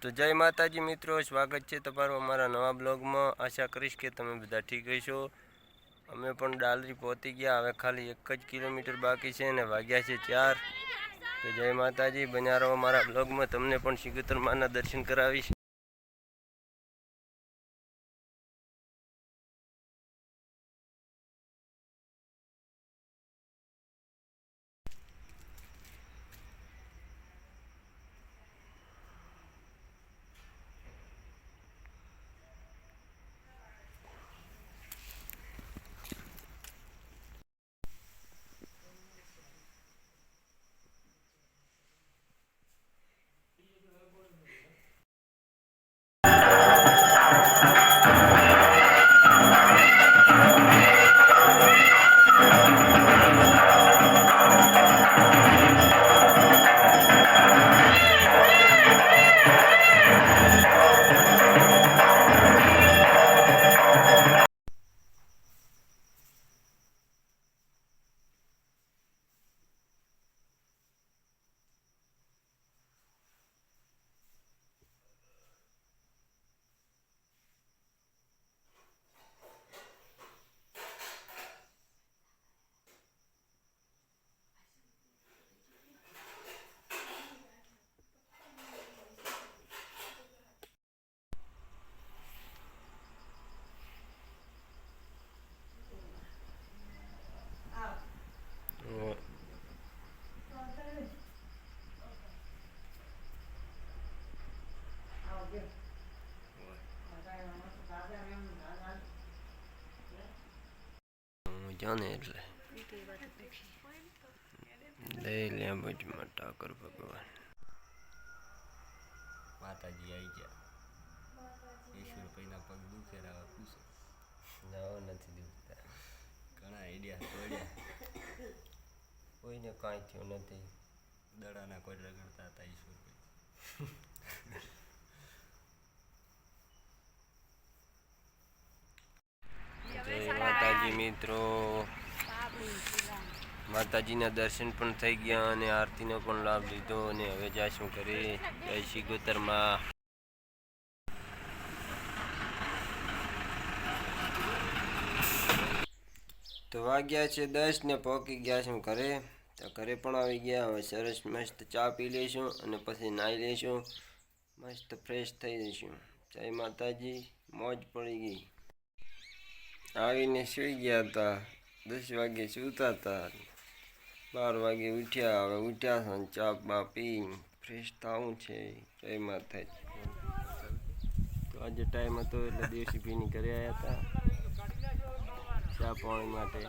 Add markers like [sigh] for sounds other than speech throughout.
તો જય માતાજી મિત્રો, સ્વાગત છે તમારું અમારા નવા બ્લોગમાં. આશા કરીશ કે તમે બધા ઠીક હશો. અમે પણ ડાલરી પહોંચી ગયા, હવે ખાલી એક જ કિલોમીટર બાકી છે અને વાગ્યા છે ચાર. તો જય માતાજી, બન્યા રહો મારા બ્લોગમાં. તમને પણ સિગોતર માના દર્શન કરાવીશ. જાને એટલે. લઈ લે બજમાં ઠાકર ભગવાન. માતાજી આવી ગયા. ઈશ્વરભાઈના પગ દુખે રાવા પૂછો નવો નથી દુખતા. ઘણા આઈડિયા તોડ્યા. કોઈને કાંઈ થયું નથી. દડાના કોઈ રગડતા હતા ઈશ્વરભાઈ જય [laughs] માતાજી મિત્રો. માતાજીના દર્શન પણ થઈ ગયા અને આરતીનો પણ લાભ લીધો અને હવે જાશું કરી જય ગોતરમાં. તો વાગ્યા છે દસ ને પહોંચી ગયા છું ઘરે. તો ઘરે પણ આવી ગયા. હવે સરસ મસ્ત ચા પી લઈશું અને પછી નાહી લઈશું મસ્ત ફ્રેશ થઈ જઈશું. જય માતાજી. મોજ પડી ગઈ. આવીને સુઈ ગયા હતા દસ વાગે સૂતા હતા બાર વાગે ઉઠ્યા. હવે ઉઠ્યા છે ચા બા પી ફ્રેશ થવું છે. એમાં થાય. તો આજે ટાઈમ હતો એટલે દેશી ભીની ઘરે આવ્યા હતા ચા પાણી માટે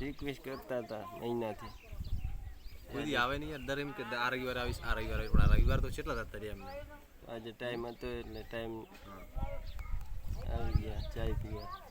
રિક્વેસ્ટ કરતા હતા મહિનાથી. કોઈ આવે નહીં યાર. દર એમ કે આ રવિવાર આવીશ આ રવિવાર આવીશ. પણ આ રવિવાર તો કેટલા હતા રહ્યા એમને? આજે ટાઈમ હતો એટલે ટાઈમ આવી ગયા ચાય પીવા.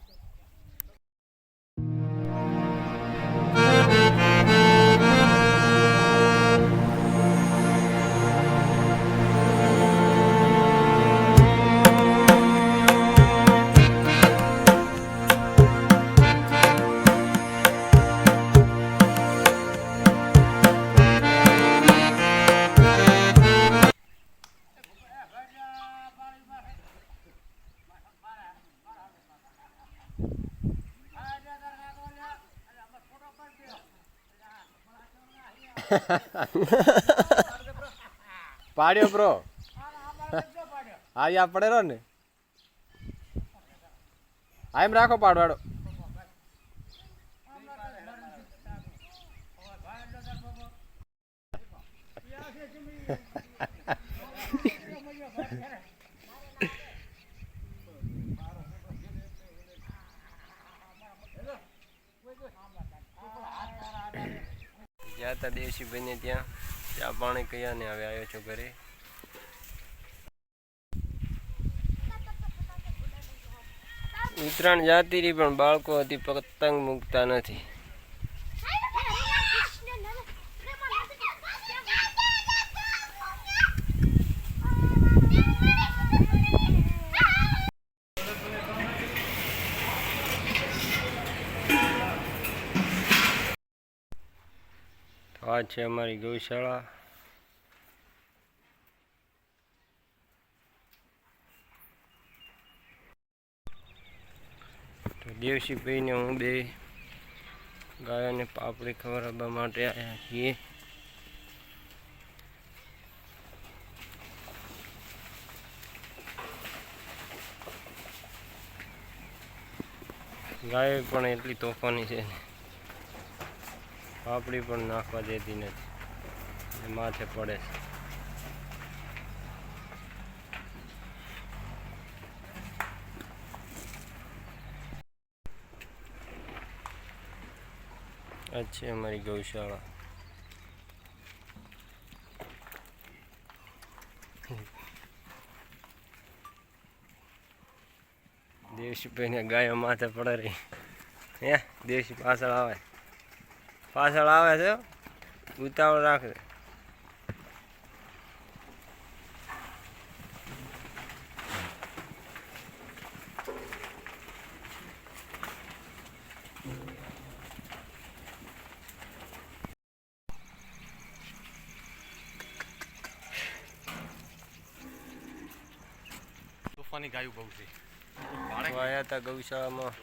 પાડ્યો બ્રો હા યા પડેલો ને હા એમ ગયા હતા દેવશીભાઈને ત્યાં. ચા પાણી કયા ને હવે આવ્યો છું ઘરે. ઉત્તરાયણ જાતી રહી પણ બાળકો હતી પતંગ મૂકતા નથી. આ છે અમારી ગૌશાળા. તો દેવશીભાઈને હું બે ગાયોને પાપડી ખવડાવવા માટે આવ્યા છીએ. ગાયો પણ એટલી તોફાની છે ને. પાપડી પણ નાખવા દેતી નથી. માથે પડે છે. આ અમારી ગૌશાળા. દેવશીભાઈને ગાયો માથે પડે રહી. હે? દેવશી પાછળ આવે. પાછળ આવે છે ઉતાવળ રાખે તોફાની ગાયું બહુ છે. આવ્યા હતા ગૌશાળામાં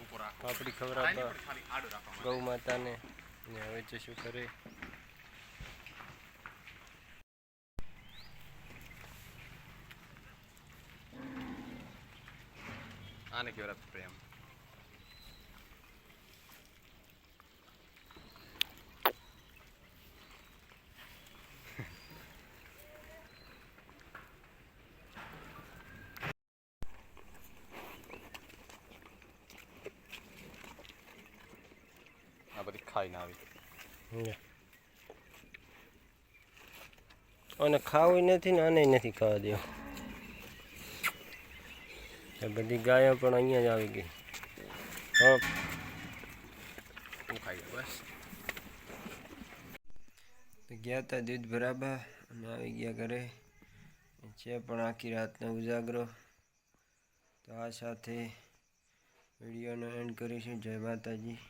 ખાલી આડું ગૌ માતાને. ને હવે તો શું કરે આને કહેવાય પ્રેમ આ બધી ખાઈને આવી. અને ખાવું નથી ને આને નથી ખાવા દેવું. બધી ગાયો પણ અહીંયા જ આવી ગઈ. ખાઈ ગયો બસ. ગયા હતા દૂધ ભરાબા અને આવી ગયા ઘરે. છે પણ આખી રાતનો ઉજાગરો. તો આ સાથે વિડીયોનો એન્ડ કરીશું. જય માતાજી.